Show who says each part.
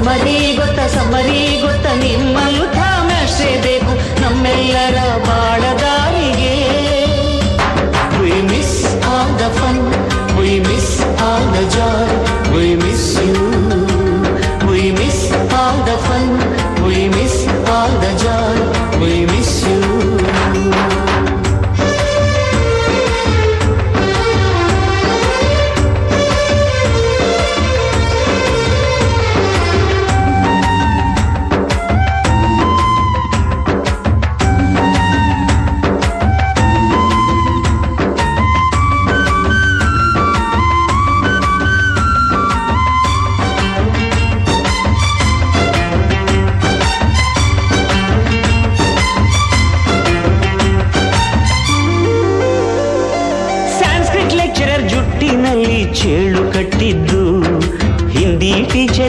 Speaker 1: Summary ಗೊತ್ತ summary ಗೊತ್ತ ನಿಮ್ಮ ಮುಖಾಮಶ್ರೇ ಬೇಕು. ನಮ್ಮೆಲ್ಲರ ಬಾಳದಾರಿಗೆ. We miss on the fun we miss on the joy we miss you we miss on the fun we miss on ಕಟ್ಟಿನಲ್ಲಿ ಚೇಳು ಕಟ್ಟಿದ್ದು ಹಿಂದಿ ಟೀಚರ್